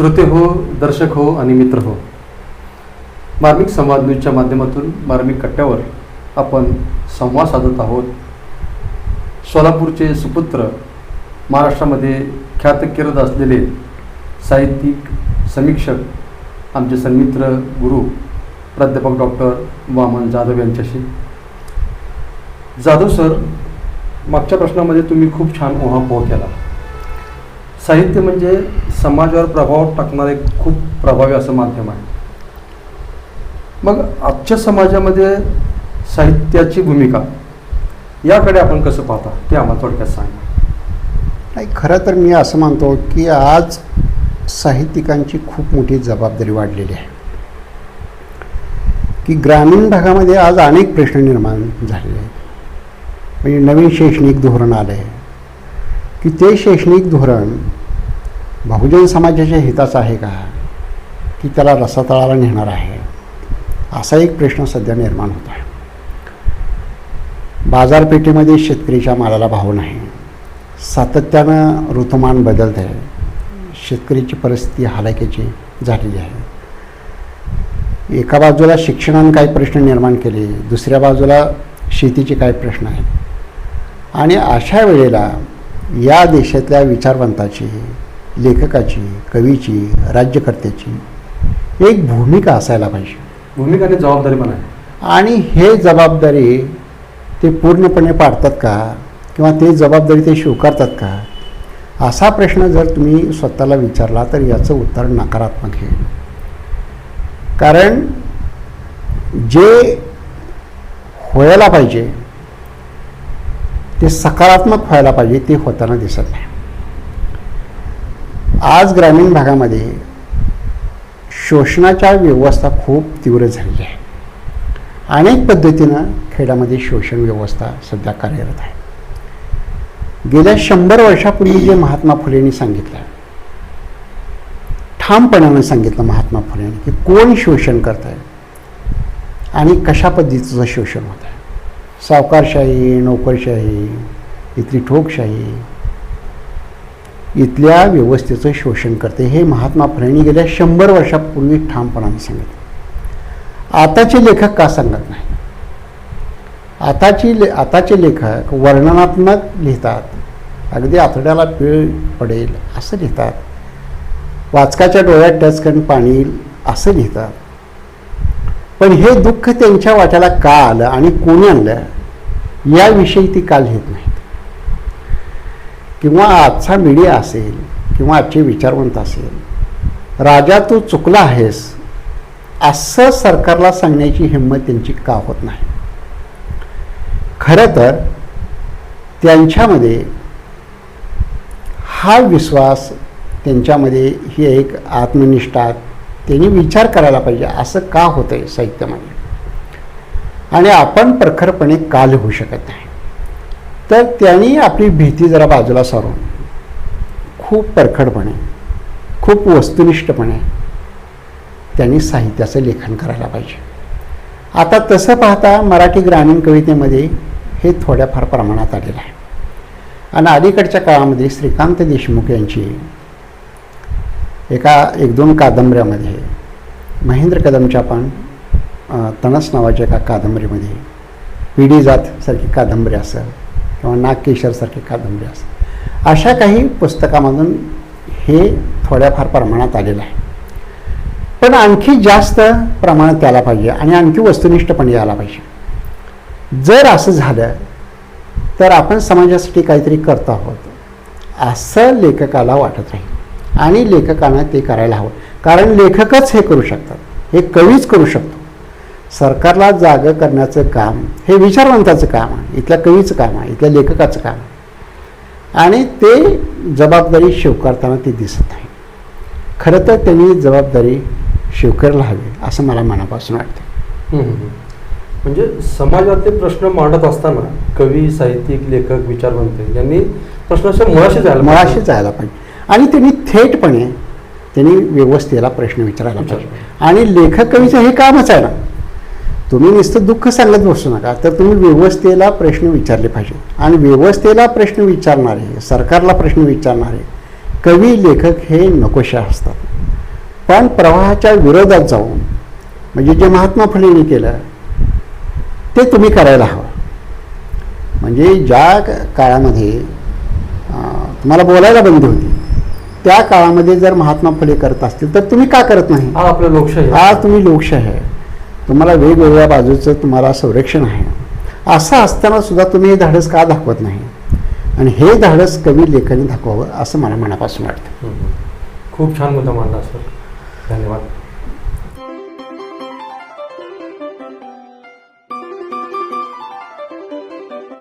श्रोते हो दर्शक हो आणि मित्र हो. मार्मिक संवाद न्यूजच्या माध्यमातून मार्मिक कट्ट्यावर आपण संवाद साधत आहोत. सोलापूरचे सुपुत्र महाराष्ट्रामध्ये ख्यात किरत असलेले साहित्यिक समीक्षक आमचे सन्मित्र गुरु प्राध्यापक डॉक्टर वामन जाधव यांच्याशी. जाधव सर मागच्या प्रश्नामध्ये तुम्ही खूप छान ओहापोह केला. साहित्य म्हणजे समाजावर प्रभाव टाकणारे खूप प्रभावी असं माध्यम आहे. मग आजच्या समाजामध्ये साहित्याची भूमिका याकडे आपण कसं पाहता? ते आम्हाला थोडक्यात सांगा. नाही खरं तर मी असं मानतो की आज साहित्यिकांची खूप मोठी जबाबदारी वाढलेली आहे. की ग्रामीण भागामध्ये आज अनेक प्रश्न निर्माण झालेले आहेत. म्हणजे नवीन शैक्षणिक धोरण आलं आहे की ते शैक्षणिक धोरण बहुजन समाजाच्या हिताचं आहे का? की त्याला रसातळाला नेणार आहे? असा एक प्रश्न सध्या निर्माण होत आहे. बाजारपेठेमध्ये शेतकरीच्या मालाला भाव नाही. सातत्यानं ऋतुमान बदलत आहे शेतकरीची परिस्थिती हालाकीची झालेली आहे. एका बाजूला शिक्षणाने काही प्रश्न निर्माण केले दुसऱ्या बाजूला शेतीचे काही प्रश्न आहेत. आणि अशा वेळेला या देशातल्या विचारवंताची लेखकाची कवीची राज्यकर्त्याची एक भूमिका असायला पाहिजे. भूमिका आणि जबाबदारी पण आहे. आणि हे जबाबदारी ते पूर्णपणे पाडतात का? किंवा ते जबाबदारी ते स्वीकारतात का? असा प्रश्न जर तुम्ही स्वतःला विचारला तर याचं उत्तर नकारात्मक आहे. कारण जे व्हायला पाहिजे ते सकारात्मक व्हायला पाहिजे ते होताना दिसत नाही. आज ग्रामीण भागामध्ये शोषणाच्या व्यवस्था खूप तीव्र झालेली आहे. अनेक पद्धतीनं खेड्यामध्ये शोषण व्यवस्था सध्या कार्यरत आहे. गेल्या शंभर वर्षापूर्वी जे महात्मा फुलेंनी सांगितलं ठामपणानं सांगितलं महात्मा फुलेंनी की कोण शोषण करत आहे आणि कशा पद्धतीचं शोषण होत आहे सावकारशाही नोकरशाही इथली ठोकशाही इथल्या व्यवस्थेचं शोषण करते. हे महात्मा फुलेंनी गेल्या शंभर वर्षापूर्वी ठामपणाने सांगितलं. आताचे लेखक का सांगत नाही? आताची ले आताचे लेखक वर्णनात्मक लिहितात. अगदी आतड्याला पीळ पडेल असं लिहितात. वाचकाच्या डोळ्यात टचकन पाणी येईल असं लिहितात. पण हे दुःख त्यांच्या वाट्याला का आलं आणि कोणी आणलं? याविषयी ती का लिहित नाही. किंवा आजचा मीडिया असेल किंवा आजचे विचारवंत असेल राजा तू चुकला आहेस असं सरकारला सांगण्याची हिंमत त्यांची का होत नाही? खरं तर त्यांच्यामध्ये हा विश्वास त्यांच्यामध्ये ही एक आत्मनिष्ठा त्यांनी विचार करायला पाहिजे असं का होतं आहे साहित्यामध्ये आणि आपण प्रखरपणे काल होऊ शकत नाही? तर त्यांनी आपली भीती जरा बाजूला सारून खूप परखडपणे खूप वस्तुनिष्ठपणे त्यांनी साहित्याचं लेखन करायला पाहिजे. आता तसं पाहता मराठी ग्रामीण कवितेमध्ये हे थोड्याफार प्रमाणात आलेलं आहे. आणि अलीकडच्या काळामध्ये श्रीकांत देशमुख यांची एका एक दोन कादंबऱ्यामध्ये महेंद्र कदमच्या पण तणस नावाच्या एका कादंबरीमध्ये पिढी जात सारखी कादंबरी असं किंवा नागकेशरसारखी कादंबरी असेल अशा काही पुस्तकामधून हे थोड्याफार प्रमाणात आलेलं आहे. पण आणखी जास्त प्रमाणात यायला पाहिजे आणि आणखी वस्तुनिष्ठपणे यायला पाहिजे. जर असं झालं तर आपण समाजासाठी काहीतरी करत आहोत असं लेखकाला वाटत राहील. आणि लेखकांना ते करायला हवं. कारण लेखकच हे करू शकतात. हे कवीच करू शकतो. सरकारला जागं करण्याचं काम हे विचारवंताचं काम आहे इथल्या कवीचं काम आहे इथल्या लेखकाचं काम आहे. आणि ते जबाबदारी स्वीकारताना ते दिसत नाही खरं तर त्यांनी जबाबदारी स्वीकारला हवी असं मला मनापासून वाटतं. म्हणजे समाजातले प्रश्न मांडत असताना कवी साहित्यिक लेखक विचारवंत यांनी प्रश्नाच्या मुळाशी जायला. मुळाशी जायला पाहिजे. आणि त्यांनी थेटपणे त्यांनी व्यवस्थेला प्रश्न विचारायला पाहिजे. आणि लेखक कवीचं हे कामच आहे ना. तुम्ही नुसतं दुःख सांगत बसू नका. तर तुम्ही व्यवस्थेला प्रश्न विचारले पाहिजे. आणि व्यवस्थेला प्रश्न विचारणारे सरकारला प्रश्न विचारणारे कवी लेखक हे नकोशा असतात. पण प्रवाहाच्या विरोधात जाऊन म्हणजे जे महात्मा फुलेंनी केलं ते तुम्ही करायला हवं. म्हणजे ज्या काळामध्ये तुम्हाला बोलायला बंदी होती त्या काळामध्ये जर महात्मा फुले करत असतील तर तुम्ही का करत नाही? हा आपलं लोकशाही. आज तुम्ही लोकशाही आहे. तुम्हाला वेगवेगळ्या बाजूचं तुम्हाला संरक्षण आहे. असं असताना सुद्धा तुम्ही हे धाडस का दाखवत नाही? आणि हे धाडस कवी लेखनी दाखवावं असं मला मनापासून वाटतं. खूप छान मुद्दा मांडला सर. धन्यवाद.